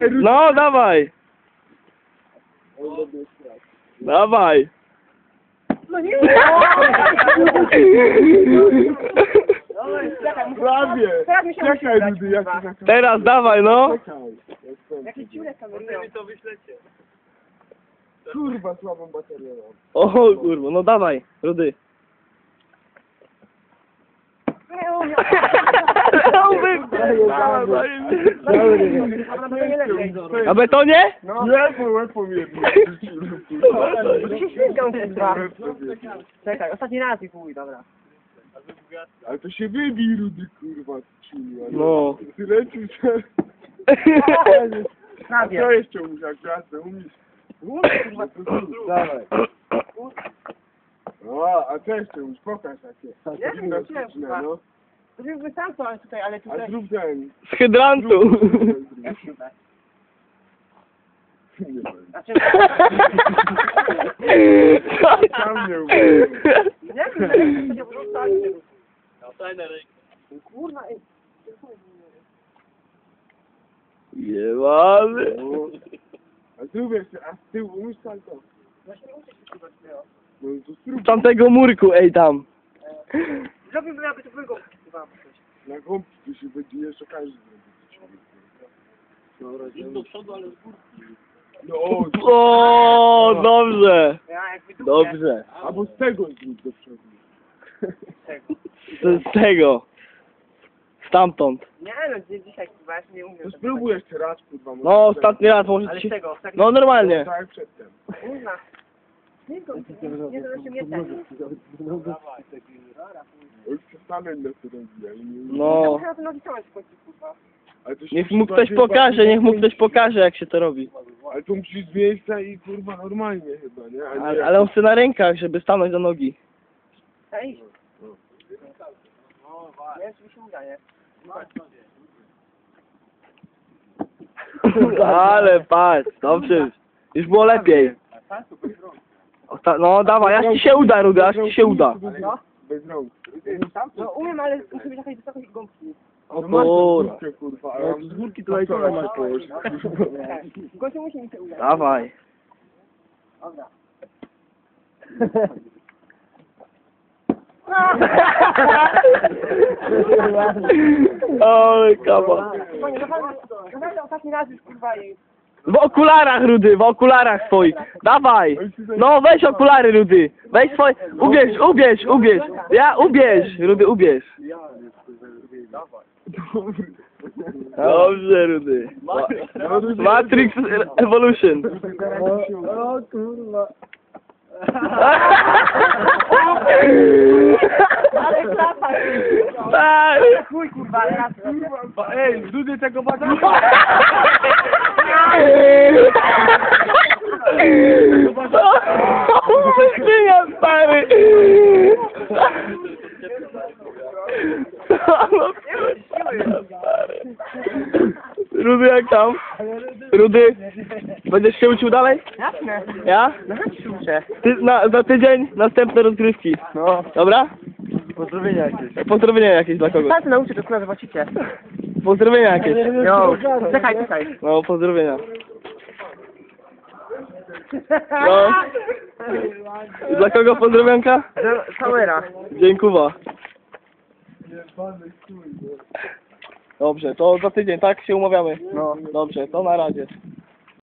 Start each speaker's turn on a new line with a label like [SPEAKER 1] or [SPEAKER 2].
[SPEAKER 1] No, dawaj. Dawaj.
[SPEAKER 2] No nie
[SPEAKER 3] Prawie!
[SPEAKER 2] Teraz mi się musi
[SPEAKER 3] Czekaj, Rudy, jak to.
[SPEAKER 1] Teraz dawaj, no.
[SPEAKER 2] Jakie kamerują.
[SPEAKER 3] Kurwa, słabą baterię mam.
[SPEAKER 1] O kurwa, no dawaj, Rudy. Na betonie?
[SPEAKER 3] No. Nie,
[SPEAKER 2] ślizgam, kurwa. Czekaj, ostatni raz i chuj, dobra.
[SPEAKER 3] Ale to się wybij, Rudy, kurwa, ciulu.
[SPEAKER 1] No.
[SPEAKER 3] Ty lecisz, że...
[SPEAKER 2] Prawie.
[SPEAKER 3] Co jeszcze jak gwiazdę umiesz? No Dawaj. O, a co jeszcze umiesz? Pokaż
[SPEAKER 2] nie
[SPEAKER 3] Gimnastyczne, no.
[SPEAKER 2] Sam to, ale tutaj, ale
[SPEAKER 3] A
[SPEAKER 2] tutaj...
[SPEAKER 3] zrób ten.
[SPEAKER 1] Z hydrantu.
[SPEAKER 3] Nie wiem.
[SPEAKER 2] Znaczy,
[SPEAKER 3] Sam nie umiem.
[SPEAKER 2] nie wiem, się wrzuca, Kurwa, ej.
[SPEAKER 1] Jebany.
[SPEAKER 3] A zrób jeszcze, a z tyłu umiesz salto?
[SPEAKER 2] Właśnie się.
[SPEAKER 3] No to zrób.
[SPEAKER 1] Z tamtego murku, ej tam.
[SPEAKER 2] Zrobiłbym, aby to było kurwa.
[SPEAKER 3] Na gąbki to się będzie jeszcze każdy zrobić.
[SPEAKER 4] Do przodu, ale z górki.
[SPEAKER 3] No o,
[SPEAKER 1] O, dobrze.
[SPEAKER 2] Ja jak wydupię.
[SPEAKER 1] Dobrze.
[SPEAKER 3] albo z tego zrób do przodu.
[SPEAKER 1] Z, z tego. Stamtąd.
[SPEAKER 2] Nie no, dzi- dzisiaj kurwa, ja się nie umiem.
[SPEAKER 3] To
[SPEAKER 2] tego
[SPEAKER 3] spróbuj jeszcze raz, kurwa. może
[SPEAKER 1] No,
[SPEAKER 3] z
[SPEAKER 1] ostatni raz może
[SPEAKER 2] Ale
[SPEAKER 1] ci...
[SPEAKER 2] z tego, ostatni
[SPEAKER 1] No, normalnie.
[SPEAKER 3] Tak jak przedtem.
[SPEAKER 2] Nie.
[SPEAKER 3] Już przestanę na to
[SPEAKER 1] No.
[SPEAKER 2] Muszę na to nogi ciąć w końcu, kurwa.
[SPEAKER 3] Ale to się
[SPEAKER 1] Niech
[SPEAKER 3] musi
[SPEAKER 1] mu ktoś pokaże, niech mu ktoś pokaże, jak się to robi.
[SPEAKER 3] Ale to musisz z miejsca i kurwa normalnie chyba, nie? A nie
[SPEAKER 1] Ale, ale on chce na rękach, żeby stanąć do nogi.
[SPEAKER 2] Ej. Nie, czy mi się uda, nie?
[SPEAKER 1] Ale patrz, dobrze. Już było lepiej. Osta- no dawaj, aż ci się uda, Rudy, aż ci się uda.
[SPEAKER 2] No.
[SPEAKER 3] Bez rąk.
[SPEAKER 2] No umiem, ale muszę mieć jakaś wysokość gąbki.
[SPEAKER 1] O
[SPEAKER 3] No
[SPEAKER 1] kurwa. z górki tutaj
[SPEAKER 3] to masz położyć.
[SPEAKER 2] Tak. W końcu musi mi się udać.
[SPEAKER 1] Dawaj.
[SPEAKER 2] Dobra.
[SPEAKER 1] Oj, kaba.
[SPEAKER 2] Panie, naprawdę, ostatni raz już kurwa i...
[SPEAKER 1] W okularach, Rudy, w okularach swoich. Dawaj. No, weź okulary, Rudy. Weź swoje... Ubierz, ubierz, ubierz. Ja, ubierz, Rudy, ubierz. Dobrze, Rudy. Matrix Evolution.
[SPEAKER 3] O kurwa.
[SPEAKER 2] Ale klapa!
[SPEAKER 1] Tak.
[SPEAKER 2] Chuj kurwa, ale raz...
[SPEAKER 3] Ej, Dudy tego bada.
[SPEAKER 1] Świnia, stary. Rudy, jak tam? Rudy, będziesz się uczył dalej?
[SPEAKER 2] Jasne.
[SPEAKER 1] Ja?
[SPEAKER 2] No chodź uczę.
[SPEAKER 1] Ty, na, za tydzień następne rozgrywki.
[SPEAKER 3] No,
[SPEAKER 1] Dobra?
[SPEAKER 3] pozdrowienia jakieś.
[SPEAKER 1] Pozdrowienia jakieś dla kogoś.
[SPEAKER 2] Pan nauczy, to kurwa zobaczycie.
[SPEAKER 1] Pozdrowienia jakieś.
[SPEAKER 2] Jo, czekaj, czekaj.
[SPEAKER 1] No, pozdrowienia. No. Dla kogo pozdrowionka?
[SPEAKER 2] Kamera.
[SPEAKER 1] Dziękuwa. Dobrze, to za tydzień, tak się umawiamy?
[SPEAKER 2] No.
[SPEAKER 1] Dobrze, to na razie.